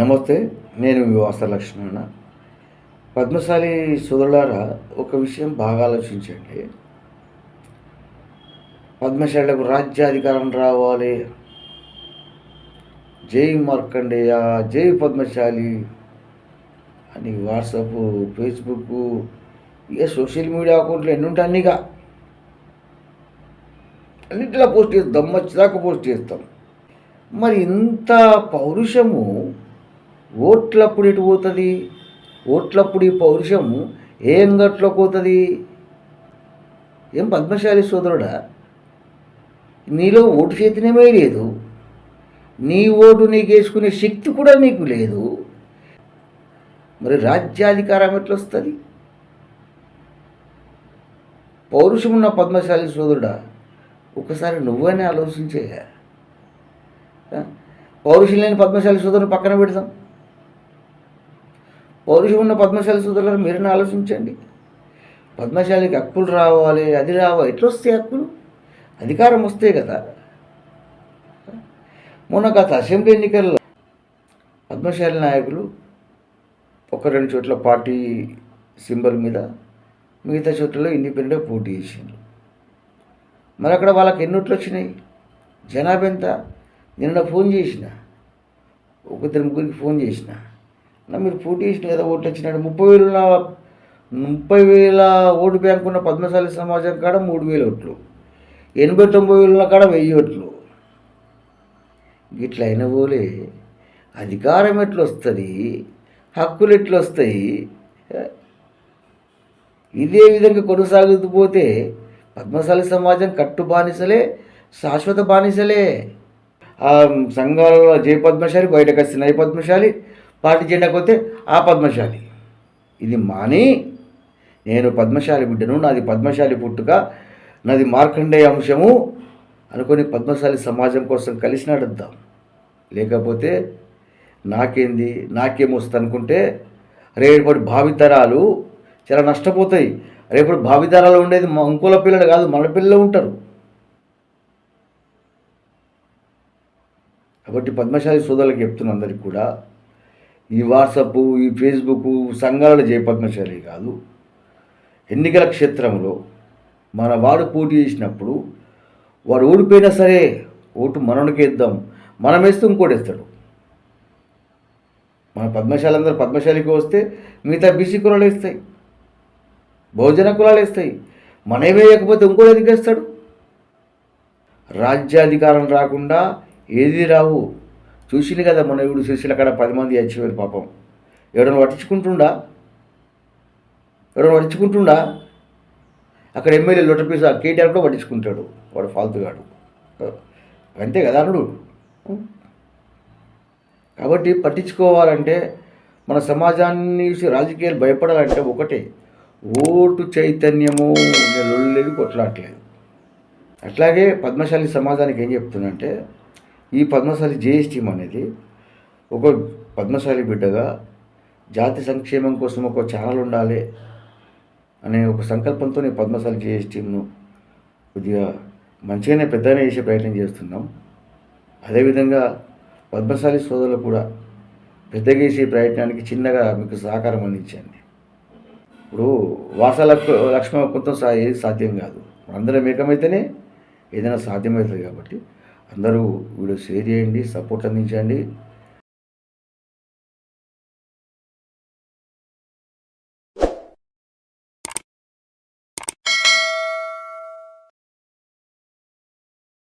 నమస్తే నేను మీ వాసలక్ష్మణ పద్మశాలి సోదరులారా ఒక విషయం బాగా ఆలోచించండి. పద్మశాలకు రాజ్యాధికారం రావాలి. జై మార్కండేయ జై పద్మశాలి అని వాట్సాప్ ఫేస్బుక్ ఇక సోషల్ మీడియా అకౌంట్లు ఎన్ని ఉంటాయి అన్నిగా అన్నింటిలో పోస్ట్ చేస్తాం దమ్మచ్చిదాకా పోస్ట్ చేస్తాం. మరి ఇంత పౌరుషము ఓట్లప్పుడు ఎటు పోతుంది? ఓట్లప్పుడు ఈ పౌరుషం ఏం గట్లో పోతుంది ఏం పద్మశాలి సోదరుడా? నీలో ఓటు చేతినేమే లేదు. నీ ఓటు నీకు వేసుకునే శక్తి కూడా నీకు లేదు. మరి రాజ్యాధికారం ఎట్లా వస్తుంది? పౌరుషం ఉన్న పద్మశాలి సోదరుడా ఒకసారి నువ్వనే ఆలోచించే పౌరుషం లేని పద్మశాలి సోదరుని పక్కన పెడదాం. పౌరుషం ఉన్న పద్మశాలి సోదరులను మీరని ఆలోచించండి. పద్మశాలికి హక్కులు రావాలి అది రావాలి ఎట్లా వస్తాయి హక్కులు? అధికారం వస్తే కదా. మొన్న గత అసెంబ్లీ ఎన్నికల్లో పద్మశాలి నాయకులు ఒక రెండు చోట్ల పార్టీ సింబల్ మీద మిగతా చోట్లలో ఇండిపెండెంట్గా పోటీ చేసిండ్రు. మరి అక్కడ వాళ్ళకి ఎన్నిట్లు వచ్చినాయి? జనాభా ఎంత? నిన్న ఫోన్ చేసిన. ఇద్దరు ముగ్గురికి ఫోన్ చేసిన. మీరు పోటీ ఇచ్చిన ఏదో ఓట్లు వచ్చినాడు ముప్పై వేల ముప్పై వేల ఓటు బ్యాంక్ ఉన్న పద్మశాలి సమాజం కాడ మూడు వేల ఓట్లు. ఎనభై తొంభై వేల కాడ వెయ్యి ఓట్లు. ఇట్లా అయిన పోలే. అధికారం ఎట్లా వస్తుంది హక్కులు ఎట్లా వస్తాయి ఇదే విధంగా కొనసాగుతూ పోతే పద్మశాలి సమాజం కట్టు బానిసలే శాశ్వత బానిసలే. ఆ సంఘాలలో జయ పద్మశాలి బయటకు వచ్చిన పద్మశాలి పార్టీ జెండాకు పోతే ఆ పద్మశాలి. ఇది మాని నేను పద్మశాలి బిడ్డను నాది పద్మశాలి పుట్టుక నాది మార్కండేయ అంశము అనుకొని పద్మశాలి సమాజం కోసం కలిసి నడుద్దాం లేకపోతే నాకేంది? నాకేమొస్తుంది అనుకుంటే రేపటి భావితరాలు చాలా నష్టపోతాయి. రేపటి భావితరాలు ఉండేది మా ఇంకోల పిల్లలు కాదు మన పిల్లలు ఉంటారు. కాబట్టి పద్మశాలి సోదరులకు చెప్తున్న అందరికి కూడా ఈ వాట్సప్ ఈ ఫేస్బుక్ సంఘాలలో జయ పద్మశాలి కాదు. ఎన్నికల క్షేత్రంలో మన వాడు పోటీ చేసినప్పుడు వాడు ఓడిపోయినా సరే ఓటు మనోడికి ఇద్దాం. మనం వేస్తే ఇంకోటి వేస్తాడు. మన పద్మశాలి అందరూ పద్మశాలికి వస్తే మిగతా బీసీ కులాలు వేస్తాయి. బహుజన కులాలు వేస్తాయి. మనమే వేయకపోతే ఇంకోటి ఎందుకు వేస్తాడు? రాజ్యాధికారం రాకుండా ఏది రావు? చూసింది కదా మన ఇవిడు సుశీల అక్కడ పది మంది చచ్చిపోయారు పాపం. ఎవడన్నా పట్టించుకుంటుండా? ఎవడన్నా పట్టించుకుంటుండా? అక్కడ ఎమ్మెల్యే లొట్టపీస కేటీఆర్ కూడా పట్టించుకుంటాడు. వాడు ఫాల్తుగాడు. అంతే కదా అనుడు కాబట్టి పట్టించుకోవాలంటే మన సమాజాన్ని చూసి రాజకీయాలు భయపడాలంటే ఒకటే. ఓటు చైతన్యము. లొల్లేదు కొట్లాడలేదు అట్లాగే పద్మశాలి సమాజానికి ఏం చెప్తున్నంటే ఈ పద్మశాలి జిఎస్టీమ్ అనేది ఒక పద్మశాలి బిడ్డగా జాతి సంక్షేమం కోసం ఒక ఛానల్ ఉండాలి అనే ఒక సంకల్పంతో నేను పద్మశాలి జిఎస్టీమ్ను కొద్దిగా మంచిగానే పెద్దనే చేసే ప్రయత్నం చేస్తున్నాం. అదేవిధంగా పద్మశాలి సోదరులు కూడా పెద్దగా చేసే ప్రయత్నానికి చిన్నగా మీకు సహకారం అందించండి. ఇప్పుడు వాసాలకు లక్ష్మణ కొంత ఏది సాధ్యం కాదు. అందరం ఏకమైతేనే ఏదైనా సాధ్యమవుతుంది కాబట్టి అందరూ వీడియో షేర్ చేయండి సపోర్ట్ అందించండి.